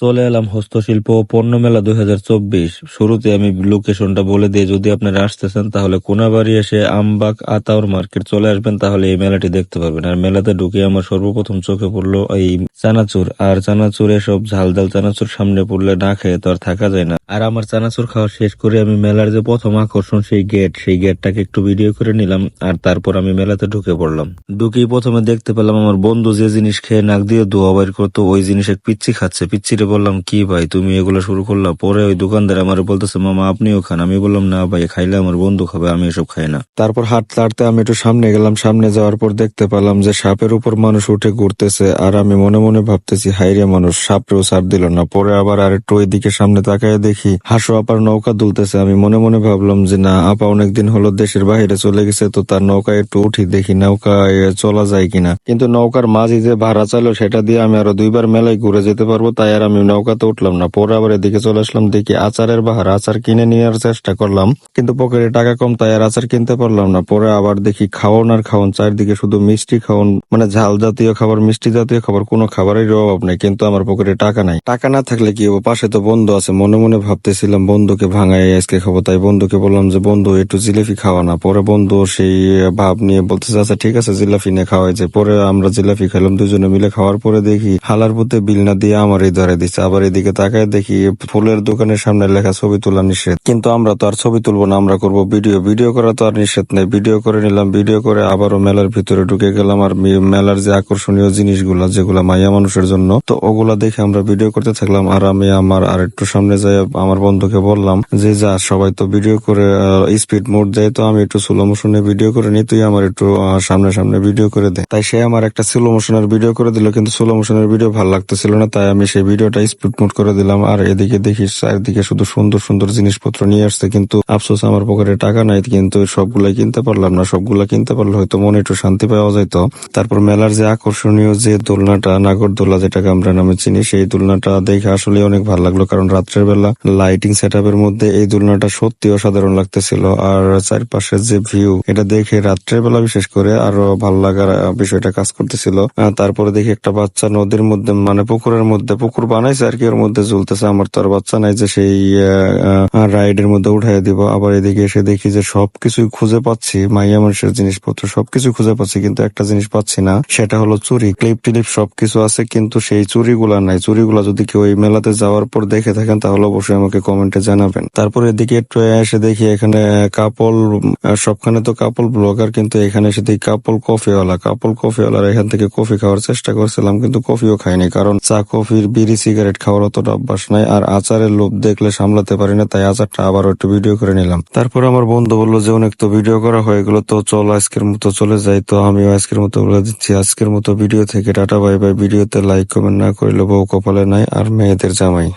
চলে এলাম হস্তশিল্প পণ্য মেলা দুই শুরুতে আমি লোকেশনটা বলে দিয়ে যদি আপনারা আসতেছেন, তাহলে কোনাবাড়ি এসে আমবাগ আতাউর মার্কেট চলে আসবেন, তাহলে এই মেলাটি দেখতে পারবেন। আর মেলাতে ঢুকে আমার সর্বপ্রথম চোখে পড়ল এই চানাচুর, আর চানাচুর এসব ঝাল ঝাল চানাচুর সামনে পড়লে না খেয়ে তো আর থাকা যায় না। আর আমার চানাচুর খাওয়া শেষ করে আমি মেলার যে প্রথম আকর্ষণ সেই গেট সেই গেটটাকে একটু ভিডিও করে নিলাম, আর তারপর আমি মেলাতে ঢুকে পড়লাম। ঢুকেই প্রথমে দেখতে পেলাম আমার বন্ধু যে জিনিস খেয়ে নাক দিয়ে ধোয়া বাইর করতো, ওই জিনিস এক পিচ্ছি খাচ্ছে। পিচ্ছিরে বললাম, কি ভাই, তুমি এগুলো শুরু করলা? পরে ওই দোকানদার আমার বলতেছে, মামা, আপনিও খান। আমি বললাম, না ভাই, খাইলে আমার বন্ধু খাবে, আমি এসব খাই না। তারপর হাঁটতে হাঁটতে আমি একটু সামনে গেলাম। সামনে যাওয়ার পর দেখতে পেলাম যে সাপের উপর মানুষ উঠে ঘুরতেছে, আর আমি মনে মনে ভাবতেছি হাইরে মানুষ, সাপরেও সার দিল না। পরে আবার আর একটু ওইদিকে সামনে তাকায় দেখি হাসু আপার নৌকা দুলতেছে। আমি মনে মনে ভাবলাম যে, না, আপা অনেকদিন হলো দেশের বাইরে চলে গেছে, তো তার নৌকায় একটু উঠি, দেখি নৌকায় চলা যায় কিনা। কিন্তু নৌকার মাঝি যে ভাড়া চাইলো, সেটা দিয়ে আমি আরও দুইবার মেলায় ঘুরে যেতে পারব, তাই আর আমি নৌকাতে উঠলাম না। পরে আবার এদিকে চলে আসলাম, দেখি আচারের বাহার, আচার কিনে নেওয়ার চেষ্টা করলাম, কিন্তু পকেটে টাকা কম, তাই আর আচার কিনতে পারলাম না। পরে আবার দেখি খাওন আর খাওন, চারদিকে শুধু মিষ্টি খাওন মানে ঝাল জাতীয় খাবার, মিষ্টি জাতীয় খাবার, কোনো খাবারের অভাব নেই, কিন্তু আমার পকেটে টাকা নাই। টাকা না থাকলে কি হব? পাশে তো বন্ধু আছে, মনে মনে ভাবতেছিলাম বন্ধুকে ভাঙাই আজকে খাব, তাই বন্ধুকে বললাম যে, বন্ধু, একটু জিলেপি খাওয়া না। পরে বন্ধু সেই ভাব নিয়ে বলতেছে আচ্ছা ঠিক আছে, জিলাপি নিয়ে খাওয়াই যে পরে আমরা জিলাপি খেলাম দুজনে মিলে খাওয়ার পরে দেখি, হালার পুঁতে বিল না দিয়ে আমার এই ধরে দিচ্ছে। আবার এদিকে তাকায় দেখি, ফুলের দোকানের সামনে লেখা ছবি তোলা নিষেধ। কিন্তু আমরা তো আর ছবি তুলবো না, আমরা করব ভিডিও। ভিডিও করা তো আর নিষেধ নেই। ভিডিও করে নিলাম, ভিডিও করে আবারও মেলার ভিতরে ঢুকে গেলাম। আর মেলার যে আকর্ষণীয় জিনিসগুলা, যেগুলা মাইয়া মানুষের জন্য। তো ওগুলা দেখে আমরা ভিডিও করতে থাকলাম আর আমি আমার আর একটু সামনে যাই আমার বন্ধুকে বললাম যে, যা, সবাই তো ভিডিও করে স্পিড মোড দেয়, তো আমি একটু স্লো মোশনে ভিডিও করে নি তুই আমার একটু সামনে সামনে ভিডিও করে দে। তাই সে আমার একটা স্লো মোশনের ভিডিও করে দিল, কিন্তু স্লো মোশনের ভিডিও ভালো লাগতেছিল না, তাই আমি সেই ভিডিওটা স্পিড মোড করে দিলাম। আর এদিকে দেখি চারিদিকে শুধু সুন্দর সুন্দর জিনিসপত্র নিয়ে আসছে, কিন্তু আফসোস আমার পকেটে টাকা নাই, কিন্তু সবগুলাই কিনতে পারলাম না, সবগুলা কিনতে পারলে হয়তো মনে একটু শান্তি পাওয়া যেত তারপর মেলার যে আকর্ষণীয় যে দোলনাটা নাগরদোলা যেটাকে আমরা নামে চিনি, সেই দোলনাটা দেখে আসলে অনেক ভালো লাগল। কারণ রাত্রের বেলা লাইটিং সেট মধ্যে এই দোলনাটা সত্যি অসাধারণ লাগতেছিল। আর চারপাশের যে ভিউ এটা দেখে রাত্রের বেলা বিশেষ করে আরও ভালো লাগার বিষয়টা কাজ করতেছিল। তারপরে দেখি একটা বাচ্চা নদীর মধ্যে মানে পুকুরের মধ্যে, পুকুর বানাইছে আর কি, ওর মধ্যে ঝুলতেছে আমার তো আর বাচ্চা নাই যে সেই রাইডের মধ্যে উঠাই দিব। আবার এদিকে এসে দেখি যে সবকিছু খুঁজে পাচ্ছি। মাইয়া মানুষের জিনিসপত্র সবকিছু খুঁজে পাচ্ছি, কিন্তু একটা জিনিস পাচ্ছি না, সেটা হলো চুরি ক্লিপ টিলিপ সবকিছু আছে, কিন্তু সেই চুরিগুলা নাই। চুরিগুলা যদি কেউ মেলাতে যাওয়ার পর দেখে থাকেন, তাহলে অবশ্যই আমাকে কমেন্টে জানাবেন। তারপর এদিকে একটু এসে দেখি এখানে কাপল সবখানে তো কাপল ব্লগার কিন্তু এখানে এসে দেখি কাপল কফিওয়ালা কাপল কফিওয়ালার এখান থেকে কফি খাওয়ার চেষ্টা করছিলাম, কিন্তু কফিও খাইনি, কারণ চা কফির বিড়ি সিগারেট খাওয়ার অতটা অভ্যাস নাই, আর আচারের লোভ দেখলে সামলাতে পারি না, তাই আচারটা আবার একটু ভিডিও করে নিলাম। তারপর আমার বন্ধু বলল যে, অনেক তো ভিডিও করা হয়ে গেলো, তো চল আজকের মতো চলে যাই। তো আমিও আজকের মতো বলে দিচ্ছি, আজকের মতো ভিডিও থেকে টাটা বাই বাই ভিডিওতে লাইক কমেন্ট না করলে বউ কপালে নাই আর মেয়েদের জামাই।